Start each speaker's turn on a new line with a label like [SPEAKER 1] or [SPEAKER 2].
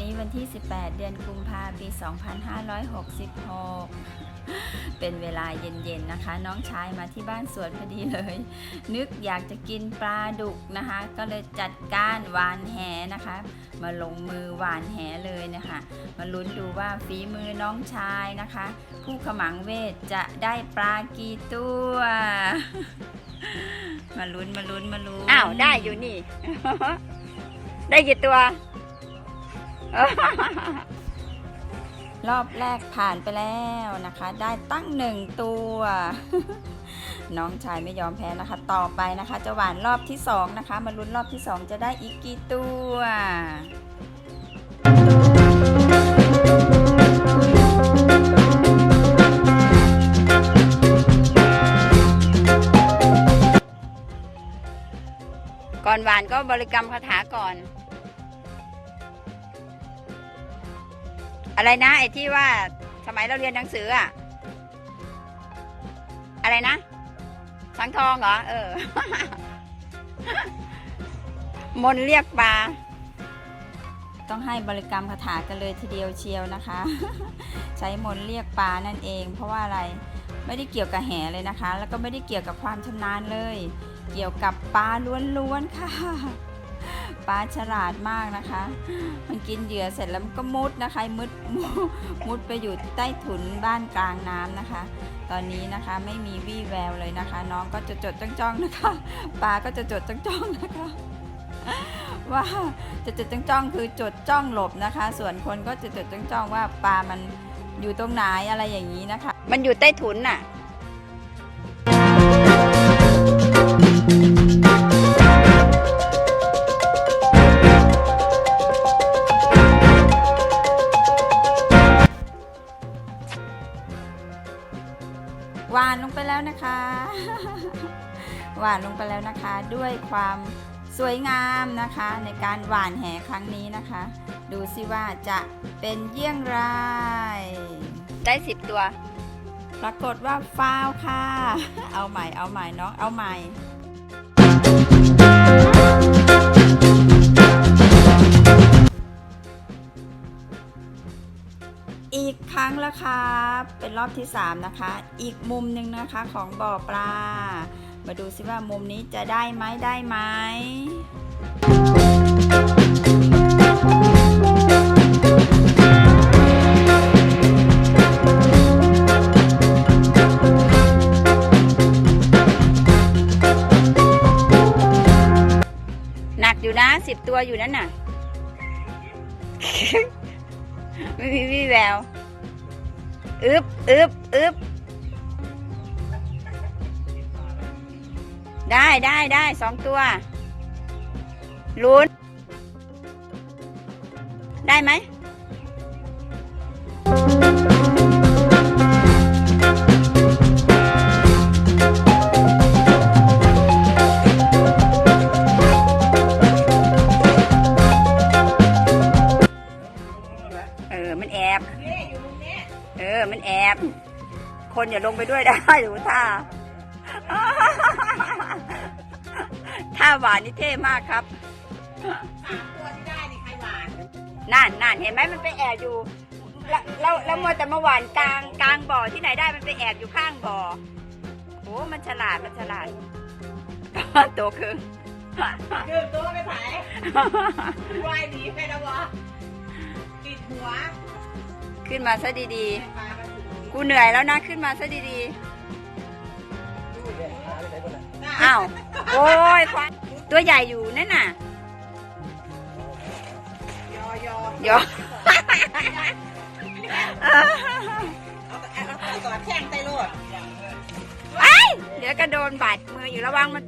[SPEAKER 1] นี้วันที่ 18 เดือนกุมภาปี 2566 เป็นเวลาเย็นๆนะคะ น้องชายมาที่บ้านสวนพอดีเลย นึกอยากจะกินปลาดุกนะคะ ก็เลยจัดการหวานแหนะคะ มาลงมือหวานแหเลยนะคะ มาลุ้นดูว่าฝีมือน้องชายนะคะ ผู้ขมังเวทจะได้ปลากี่ตัวมาลุ้นมาลุ้นมาลุ้น
[SPEAKER 2] อ้าวได้อยู่นี่ ได้กี่ตัว
[SPEAKER 1] รอบแรกผ่านไปแล้วนะคะ ได้ตั้งหนึ่งตัว น้องชายไม่ยอมแพ้นะคะ ต่อไปนะคะ จะหวานรอบที่สองนะคะ มาลุ้นรอบที่สองจะได้อีกกี่ตัว
[SPEAKER 2] ก่อนหวานก็บริกรรมคาถาก่อน อะไรนะไอ้ที่ว่าสมัยเราเรียนหนังสืออะอะไรนะ สังทองเหรอ เออ มนเรียกปลา
[SPEAKER 1] ต้องให้บริกรรมคาถากันเลยทีเดียวเชียวนะคะ ใช้มนเรียกปลานั่นเอง เพราะว่าอะไรไม่ได้เกี่ยวกับแหเลยนะคะ แล้วก็ไม่ได้เกี่ยวกับความชำนาญเลย เกี่ยวกับปลาล้วนๆค่ะ ปลาฉลาดมากนะคะ มันกินเหยื่อเสร็จแล้วก็มุดนะคะมุดมุดไปอยู่ใต้ถุนบ้านกลางน้ำนะคะ ตอนนี้นะคะไม่มีวี่แววเลยนะคะ น้องก็จดจดๆจ้องๆนะคะปลาก็จะจดจ้องๆนะคะว่าจะจดจ้องๆคือจดจ้องหลบนะคะ ส่วนคนก็จะจดจ้องๆว่าปลามันอยู่ตรงไหนอะไรอย่างนี้นะคะ
[SPEAKER 2] มันอยู่ใต้ถุนน่ะ
[SPEAKER 1] หวานลงไปแล้วนะคะ หวานลงไปแล้วนะคะ ด้วยความสวยงามนะคะ ในการหวานแหครั้งนี้นะคะ ดูสิว่าจะเป็นเยี่ยงไร
[SPEAKER 2] ได้สิบตัว
[SPEAKER 1] ปรากฏว่าฟาวค่ะ เอาใหม่เอาใหม่น้องเอาใหม่ ครั้งแล้วครับเป็นรอบที่ 3 นะคะ อีกมุมหนึ่งนะคะของบ่อปลา มาดูสิว่ามุมนี้จะได้ไหมได้ไหม
[SPEAKER 2] หนักอยู่นะสิบตัวอยู่นั่นน่ะ ไม่มีวี่แวว อึบอึบอึบได้ได้ได้สองตัวลุ้นได้ไหม ออมันแอบ คนอย่าลงไปด้วยได้ดูท่าท่าหวานนี่เท่มากครับ
[SPEAKER 3] ตัวที่ได้นี่ใครหวาน
[SPEAKER 2] นั่นนั่นเห็นไหมมันไปแอบอยู่แล้วแล้วแล้วมัวแต่มาหวานกลางกลางบ่อที่ไหนได้มันไปแอบอยู่ข้างบ่อโอ้มันฉลาดมันฉลาดโตคือ
[SPEAKER 3] คือตัวไม่ไผ่ว่ายหนีไปแล้ววะติดหัว
[SPEAKER 2] ขึ้นมาซะดี
[SPEAKER 3] ปลามาถึง
[SPEAKER 2] ๆ กูเหนื่อยแล้วนะขึ้นมาซะดีๆ อ้าว โอ้ยควันตัวใหญ่อยู่นั่นน่ะ
[SPEAKER 3] ยอยอ
[SPEAKER 2] เดี๋ยว
[SPEAKER 3] เอาเอาเอาต่อแข้งใส่โลด
[SPEAKER 2] ไอ้ยเดี๋ยวกระโดนบาดมืออยู่ระวังมัน